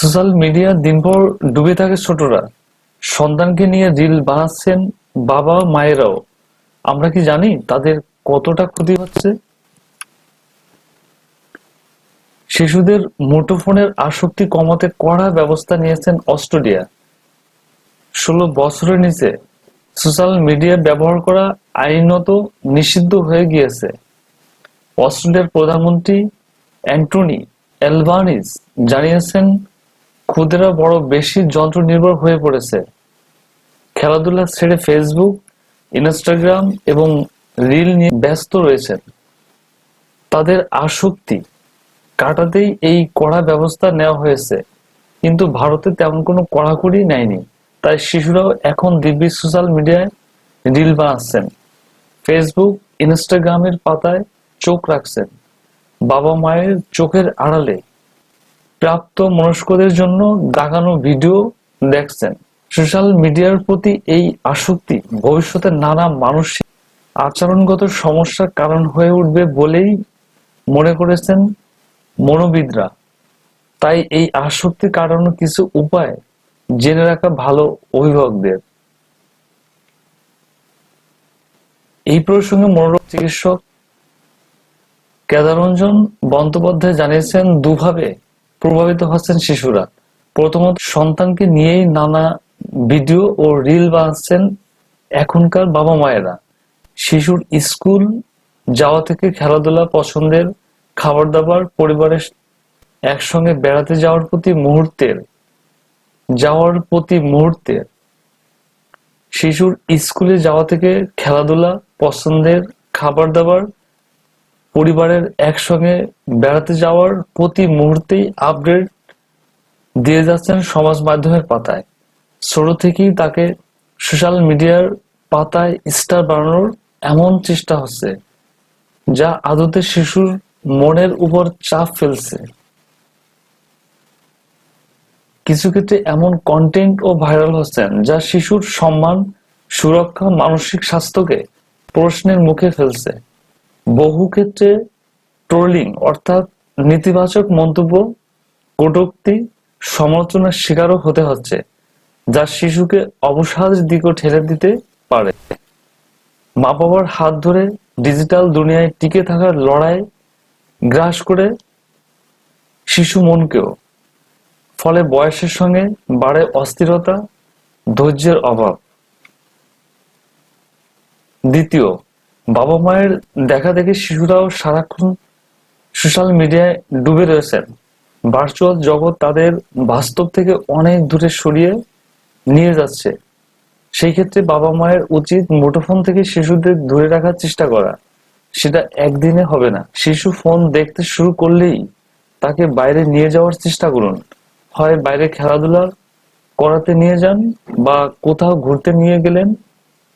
Social media দিনভর ডুবে থাকে ছোটরা। সন্তানকে নিয়ে রিল বানাচ্ছেন বাবা মায়েরাও। আমরা কি জানি তাদের কতটা ক্ষতি হচ্ছে? শিশুদের মুঠোফোনের আসক্তি কমাতে কড়া ব্যবস্থা নিয়েছেন অস্ট্রেলিয়া। ষোলো বছরের নিচে সোশ্যাল মিডিয়া ব্যবহার করা আইনত নিষিদ্ধ হয়ে গিয়েছে। অস্ট্রেলিয়ার প্রধানমন্ত্রী অ্যান্টনি অ্যালবানিজ জানিয়েছেন ক্ষুদেরা বড় বেশি যন্ত্র নির্ভর হয়ে পড়েছে। খেলাধুলা ছেড়ে ফেসবুক ইনস্টাগ্রাম এবং রিল নিয়ে ব্যস্ত রয়েছেন। তাদের আসক্তি কাটাতেই এই কড়া ব্যবস্থা নেওয়া হয়েছে। কিন্তু ভারতে তেমন কোনো কড়াকড়ি নেয়নি। তাই শিশুরাও এখন দিব্যি সোশ্যাল মিডিয়ায় রিল বানাচ্ছেন। ফেসবুক ইনস্টাগ্রামের পাতায় চোখ রাখছেন। বাবা মায়ের চোখের আড়ালে প্রাপ্ত মনস্কদের জন্য দাগানো ভিডিও দেখছেন। সোশ্যাল মিডিয়ার প্রতি এই আসক্তি ভবিষ্যতে নানা মানসিক আচরণগত সমস্যার কারণ হয়ে উঠবে বলেই মনে করেছেন মনোবিদরা। তাই এই আসক্তি কাটানোর কিছু উপায় জেনে রাখা ভালো অভিভাবকদের। এই প্রসঙ্গে মনোরোগ চিকিৎসক কেদারঞ্জন বন্দ্যোপাধ্যায় জানিয়েছেন, দুভাবে প্রভাবিত হচ্ছেন শিশুরা। প্রথমত সন্তানকে নিয়েই নানা ভিডিও ও রিল বানাচ্ছেন এখনকার বাবা মায়েরা। শিশুর স্কুল যাওয়া থেকে খেলাধুলা পছন্দের খাবার দাবার পরিবারের একসঙ্গে বেড়াতে যাওয়ার প্রতি মুহূর্তের, যাওয়ার প্রতি মুহূর্তের শিশুর স্কুলে যাওয়া থেকে খেলাধুলা পছন্দের খাবার দাবার পরিবারের একসঙ্গে বেড়াতে যাওয়ার প্রতি মুহূর্তেই আপডেট দিয়ে যাচ্ছেন সমাজ মাধ্যমের পাতায়। ছোট থেকেই তাকে সোশ্যাল মিডিয়ার পাতায় স্টার বানানোর এমন চেষ্টা হচ্ছে, যা আদতে শিশুর মনের উপর চাপ ফেলছে। কিছু ক্ষেত্রে এমন কন্টেন্ট ও ভাইরাল হচ্ছেন, যা শিশুর সম্মান, সুরক্ষা, মানসিক স্বাস্থ্যকে প্রশ্নের মুখে ফেলছে। বহু ক্ষেত্রে ট্রোলিং, অর্থাৎ নেতিবাচক মন্তব্য, কটূক্তি, সমালোচনার শিকারও হতে হচ্ছে, যা শিশুকে অবসাদের দিকও ঠেলে দিতে পারে। মা বাবার হাত ধরে ডিজিটাল দুনিয়ায় টিকে থাকার লড়াই গ্রাস করে শিশু মনকেও, ফলে বয়সের সঙ্গে বাড়ে অস্থিরতা, ধৈর্যের অভাব। দ্বিতীয় বাবা মায়ের দেখা দেখি শিশুরাও সারাক্ষণ সোশ্যাল মিডিয়ায় ডুবে রয়েছেন ভার্চুয়াল জগৎ তাদের বাস্তব থেকে অনেক দূরে সরিয়ে নিয়ে যাচ্ছে। সেই ক্ষেত্রে বাবা মায়ের উচিত মুঠোফোন থেকে শিশুদের দূরে রাখার চেষ্টা করা। সেটা একদিনে হবে না। শিশু ফোন দেখতে শুরু করলেই তাকে বাইরে নিয়ে যাওয়ার চেষ্টা করুন। হয় বাইরে খেলাধুলা করাতে নিয়ে যান বা কোথাও ঘুরতে নিয়ে গেলেন।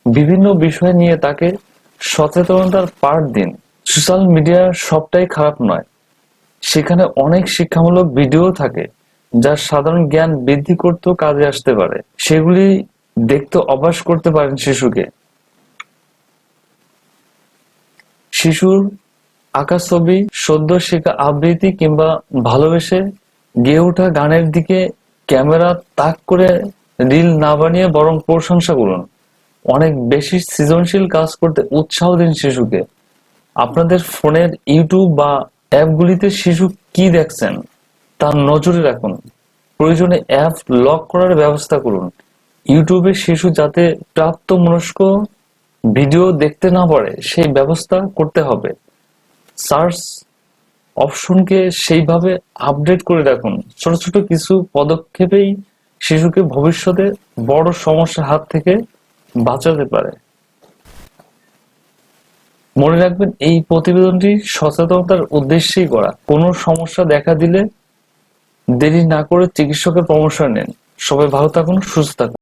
বিভিন্ন বিষয় নিয়ে তাকে সচেতনতার পাঠ দিন। সোশ্যাল মিডিয়া সবটাই খারাপ নয়। সেখানে অনেক শিক্ষামূলক ভিডিও থাকে যা সাধারণ জ্ঞান বৃদ্ধি করতেও কাজে আসতে পারে। সেগুলি দেখতে অভ্যাস করতে পারেন শিশুকে। শিশুর আঁকা ছবি সদ্য শেখা আবৃত্তি কিংবা ভালোবেসে গেয়ে ওঠা গানের দিকে ক্যামেরা তাক করে রিল না বানিয়ে বরং প্রশংসা করুন অনেক বেশি সৃজনশীল কাজ করতে উৎসাহ দিন শিশুকে। আপনাদের ফোনের ইউটিউব বা অ্যাপগুলিতে শিশু কি দেখছেন তার নজরে রাখুন। প্রয়োজনে অ্যাপ লক করার ব্যবস্থা করুন। ইউটিউবে শিশু যাতে প্রাপ্ত মনস্ক ভিডিও দেখতে না পারে, সেই ব্যবস্থা করতে হবে। সার্চ অপশনকে সেইভাবে আপডেট করে রাখুন। ছোট ছোট কিছু পদক্ষেপেই শিশুকে ভবিষ্যতে বড় সমস্যার হাত থেকে বাঁচাতে পারে। মনে রাখবেন, এই প্রতিবেদনটি সচেতনতার উদ্দেশ্যেই করা কোনো সমস্যা দেখা দিলে দেরি না করে চিকিৎসকের পরামর্শ নেন। সবাই ভালো থাকুন, সুস্থ থাকুন।